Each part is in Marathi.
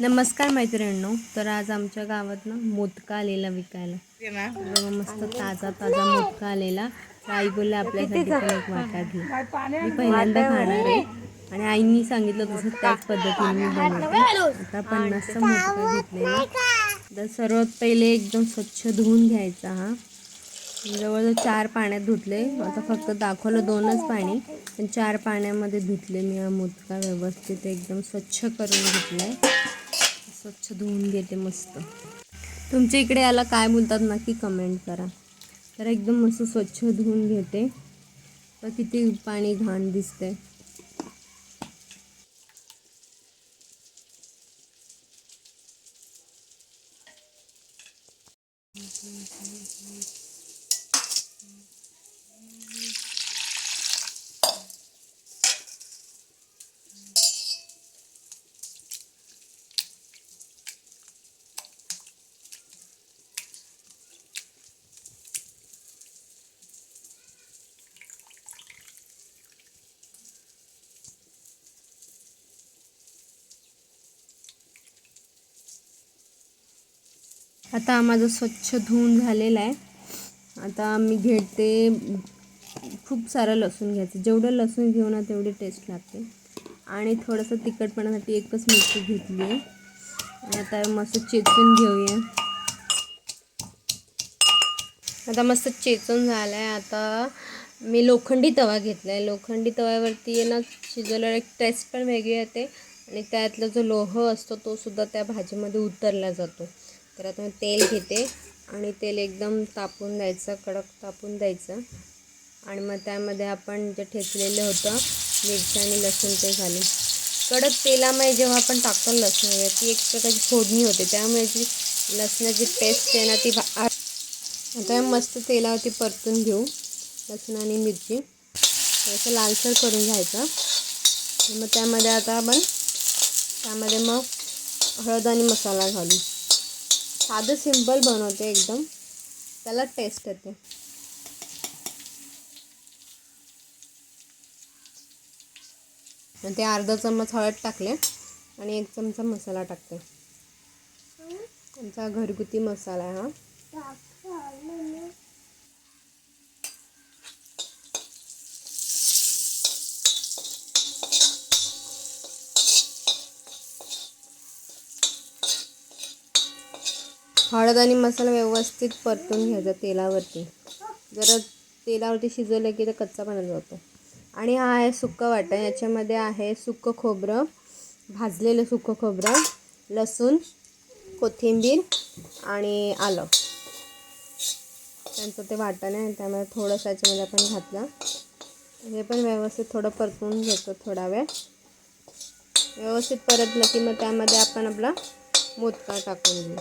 नमस्कार मैत्रिणींनो तर आज आमच्या गावात ना मोदका आलेला विकायला. बघा मस्त ताजा ताजा मोदका आलेला. आई बोलले आपल्यासाठी पण एक वाटा घे. मी पहिल्यांदा खाणार आहे. आणि आईनी सांगितलं तसं त्याच पद्धतीने मी बनवते. आता पन्नासचा मोदका घेतलेला. तर सर्वात पहिले एकदम स्वच्छ धुवून घ्यायचा हा. जवळजवळ चार पाण्यात धुतले. आता फक्त दाखवलं दोनच पाणी. पण चार पाण्यामध्ये धुतले मी हा मोदका व्यवस्थित एकदम स्वच्छ करून घेतलाय स्वच्छ धुवून घेते मस्त. तुमच्या इकडे याला काय बोलतात नक्की कमेंट करा. तर एकदम मस्त स्वच्छ धुवून घेते. तर किती पाणी घाण दिसते आता माझं स्वच्छ धुवून झालेलं आहे. आता मी घेते खूप सारं लसूण घ्यायचं. जेवढं लसूण घेऊ ना तेवढी टेस्ट लागते. आणि थोडंसं तिखटपणासाठी एकच मिरची घेतली आहे. आणि आता मस्त चेचून घेऊया. आता मस्त चेचून झालं आहे आता मी लोखंडी तवा घेतला आहे लोखंडी तव्यावरती आहे ना शिजवल्यावर एक टेस्ट पण वेगळी येते. आणि त्यातला जो लोह असतो तो सुद्धा त्या भाजीमध्ये उतरला जातो. तर आता मी तेल घेते आणि तेल एकदम तापून द्यायचं कडक तापून द्यायचं. आणि मग त्यामध्ये आपण जे ठेचलेलं होतं मिरची आणि लसूण ते घालून. कडक तेलामुळे जेव्हा आपण टाकतो लसूण वगैरे ती एक प्रकारची फोडणी होते. त्यामुळे जी लसणाची पेस्ट आहे ना ती भा- आता मस्त तेलावरती परतून घेऊ. लसूण आणि मिरची. असं लालसर करून घ्यायचं. मग त्यामध्ये आता आपण त्यामध्ये मग हळद आणि मसाला घालू. साधं सिंपल बनवते एकदम. त्याला टेस्ट येते. ते अर्धा चम्मच हळद टाकले आणि एक चमचा मसाला टाकते. आमचा घरगुती मसाला आहे हा. हळद आणि मसाला व्यवस्थित परतून घ्यायचा तेलावरती. जरा तेलावरती शिजवलं की तर कच्चा पाण्यात जातो. आणि हा आहे सुक्का वाटण. याच्यामध्ये आहे सुक्कं खोबरं भाजलेलं सुक्कं खोबरं लसूण कोथिंबीर आणि आलं. त्यांचं ते वाटण आहे. त्यामध्ये थोडंसं याच्यामध्ये आपण घातलं. हे पण व्यवस्थित थोडं परतून घेतो थोडा वेळ. व्यवस्थित परतलं की मग त्यामध्ये आपण आपला मोदका टाकून घेऊ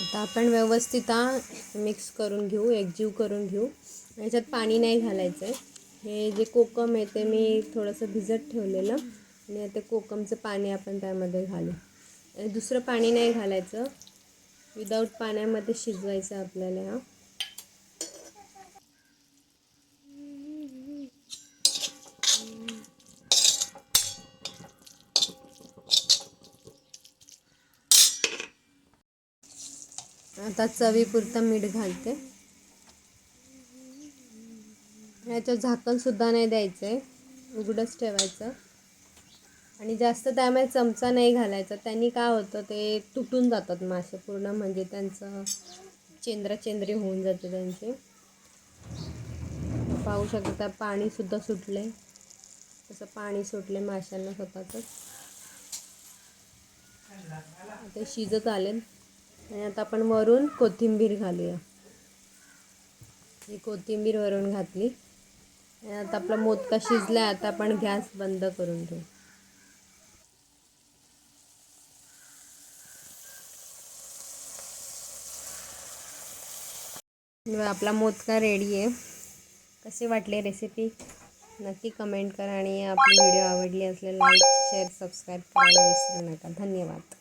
आता आपण व्यवस्थित मिक्स करून घेऊ एकजीव करून घेऊ. याच्यात पाणी नाही घालायचं आहे हे जे कोकम आहे ते मी थोडंसं भिजत ठेवलेलं आणि आता कोकमचं पाणी आपण त्यामध्ये घालू. दुसरं पाणी नाही घालायचं. विदाऊट पाण्यामध्ये शिजवायचं आपल्याला हा. आता चवीपुरतं मीठ घालते. याच्यात झाकणसुद्धा नाही द्यायचं आहे उघडंच ठेवायचं. आणि जास्त त्यामुळे चमचा नाही घालायचा. त्यांनी काय होतं ते तुटून जातात मासे पूर्ण. म्हणजे त्यांचं चेंद्राचेंद्री होऊन जाते त्यांचे. पाहू शकता पाणीसुद्धा सुटले. तसं पाणी सुटले माशांना स्वतःच ते शिजत आले. आणि आता आपण वरून कोथिंबीर घालूया. ही कोथिंबीर वरून घातली. आणि आता आपला मोदका शिजला आता आपण गॅस बंद करून घेऊ. आपला मोदका रेडी आहे. कसे वाटले रेसिपी नक्की कमेंट करा आणि आपली व्हिडिओ आवडली असल्यास लाईक शेअर सबस्क्राईब करायला विसरू नका. धन्यवाद.